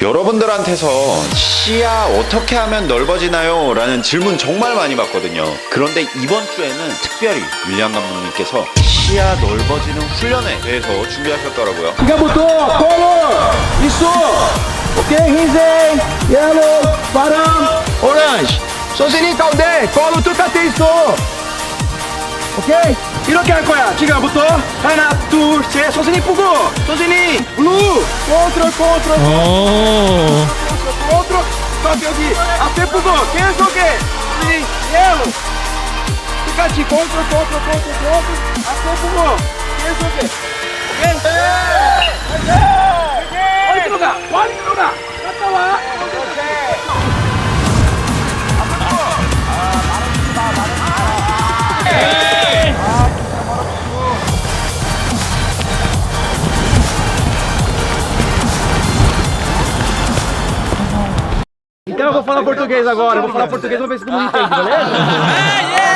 여러분들한테서 시야 어떻게 하면 넓어지나요? 라는 질문 정말 많이 받거든요. 그런데 이번 주에는 특별히 윌리안 감독님께서 시야 넓어지는 훈련에 대해서 준비하셨더라고요. Cicabutou, color, isso, ok, 흰색, yellow, 바람, orange, 소신이 가운데, color 똑같아 있어, 오케이, 이렇게 할 거야, 지금부터 하나, 둘, 셋, 소신이 뿌고, 소신이 blue, 컨트롤, 컨트롤, 오. 컨트롤, 딱 여기 앞에 뿌고, 계속해, 소신이 yellow, 똑같이 컨트롤, 컨트롤, 컨트롤, 컨트롤, 앞에 뿌고, 계속해, 오케이. Então eu vou falar português agora, eu vou falar português, vamos ver se todo mundo entende, beleza?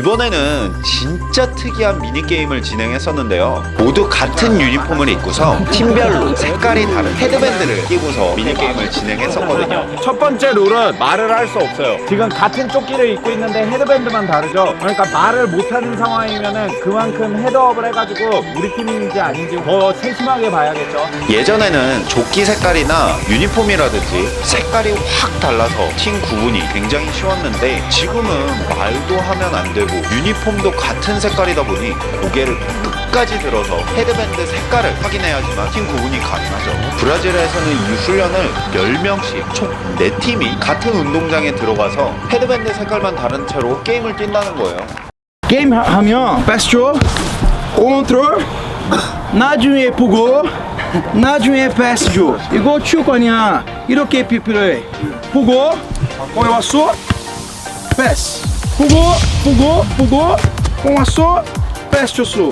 이번에는 진짜 특이한 미니게임을 진행했었는데요. 모두 같은 유니폼을 입고서 팀별로 색깔이 다른 헤드밴드를 끼고서 미니게임을 진행했었거든요. 첫 번째 룰은 말을 할 수 없어요. 지금 같은 조끼를 입고 있는데 헤드밴드만 다르죠. 그러니까 말을 못하는 상황이면은 그만큼 헤드업을 해가지고 우리 팀인지 아닌지 더 세심하게 봐야겠죠. 예전에는 조끼 색깔이나 유니폼이라든지 색깔이 확 달라서 팀 구분이 굉장히 쉬웠는데 지금은 말도 하면 안 되고 유니폼도 같은 색깔이다 보니 고개를 끝까지 들어서 헤드밴드 색깔을 확인해야지만 팀 구분이 가능하죠. 브라질에서는 이 훈련을 10명씩 총 4팀이 같은 운동장에 들어가서 헤드밴드 색깔만 다른 채로 게임을 뛴다는 거예요. 게임 하- 하면 패스죠 컨트롤 나중에 보고 나중에 패스죠 이거 칠 거냐 이렇게 필요해 보고 거기 왔어? 패스 보고 보고 공 왔어. 패스. 줬어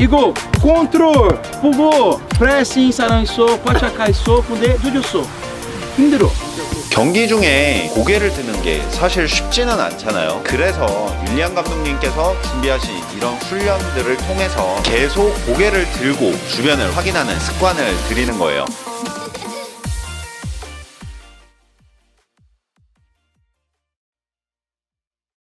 이거 컨트롤 보고. 프레싱 사람 있어. 파차카 있어. 근데 늦었어. 힘들어. 경기 중에 고개를 드는 게 사실 쉽지는 않잖아요. 그래서 윌리안 감독님께서 준비하신 이런 훈련들을 통해서 계속 고개를 들고 주변을 확인하는 습관을 들이는 거예요.